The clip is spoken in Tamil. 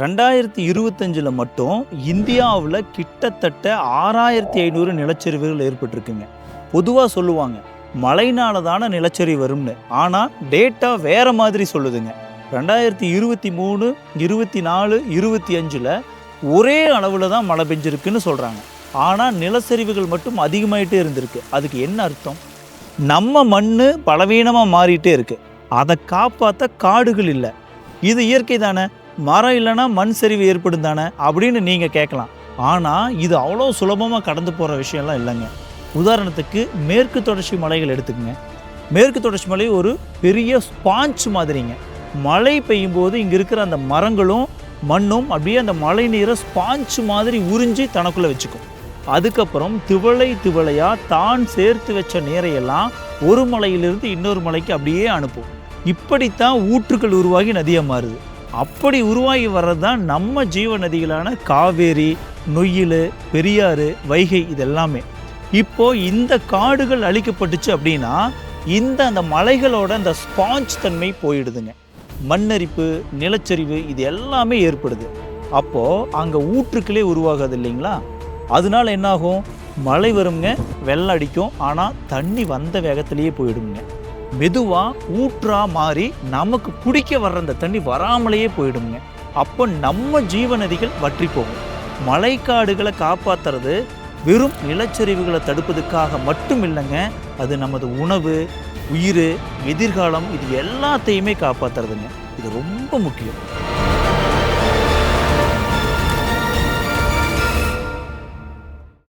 ரெண்டாயிரத்தி இருபத்தஞ்சில் மட்டும் இந்தியாவில் கிட்டத்தட்ட ஆறாயிரத்தி ஐநூறு நிலச்சரிவுகள் ஏற்பட்டிருக்குங்க. பொதுவாக சொல்லுவாங்க மழைனால தானே நிலச்சரிவு வரும்னு. ஆனால் டேட்டா வேற மாதிரி சொல்லுதுங்க. ரெண்டாயிரத்தி இருபத்தி மூணு இருபத்தி நாலு இருபத்தி அஞ்சில் ஒரே அளவில் தான் மழை பெஞ்சிருக்குன்னு சொல்கிறாங்க ஆனால் நிலச்சரிவுகள் மட்டும் அதிகமாயிட்டே இருந்திருக்கு. அதுக்கு என்ன அர்த்தம்? நம்ம மண் பலவீனமாக மாறிட்டே இருக்குது அதை காப்பாற்ற காடுகள் இல்லை. இது இயற்கை தானே? மரம் இல்லைன்னா மண் சரிவு ஏற்படும் தானே அப்படின்னு நீங்கள் கேட்கலாம். ஆனால் இது அவ்வளோ சுலபமாக கடந்து போகிற விஷயம்லாம் இல்லைங்க. உதாரணத்துக்கு மேற்கு தொடர்ச்சி மலைகள் எடுத்துக்கங்க. மேற்கு தொடர்ச்சி மலை ஒரு பெரிய ஸ்பாஞ்ச் மாதிரிங்க. மழை பெய்யும் போது இங்கே இருக்கிற அந்த மரங்களும் மண்ணும் அப்படியே அந்த மழை நீரை ஸ்பாஞ்ச் மாதிரி உறிஞ்சி தனக்குள்ளே வச்சுக்கும். அதுக்கப்புறம் திவளை திவளையாக தான் சேர்த்து வச்ச நீரையெல்லாம் ஒரு மலையிலிருந்து இன்னொரு மலைக்கு அப்படியே அனுப்பும். இப்படித்தான் ஊற்றுக்கள் உருவாகி நதியாக மாறுது. அப்படி உருவாகி வர்றது தான் நம்ம ஜீவ நதிகளான காவேரி நொய்யில் பெரியாறு வைகை இதெல்லாமே. இப்போ இந்த காடுகள் அழிக்கப்பட்டுச்சு அப்படின்னா இந்த அந்த மலைகளோட அந்த ஸ்பாஞ்ச் தன்மை போயிடுதுங்க. மண்ணரிப்பு நிலச்சரிவு இது எல்லாமே ஏற்படுது. அப்போது அங்கே ஊற்றுக்களே உருவாகாது இல்லைங்களா? அதனால என்னாகும்? மழை வருங்க வெள்ளம் அடிக்கும். ஆனால் தண்ணி வந்த வேகத்திலேயே போயிடுங்க மெதுவாக ஊற்றா மாறி நமக்கு குடிக்க வர்ற அந்த தண்ணி வராமலேயே போயிடுங்க அப்போ நம்ம ஜீவ நதிகள் வற்றி போகும். மழைக்காடுகளை காப்பாற்றுறது வெறும் நிலச்சரிவுகளை தடுப்பதுக்காக மட்டும் இல்லைங்க. அது நமது உணவு உயிர் எதிர்காலம் இது எல்லாத்தையுமே காப்பாற்றுறதுங்க இது ரொம்ப முக்கியம்.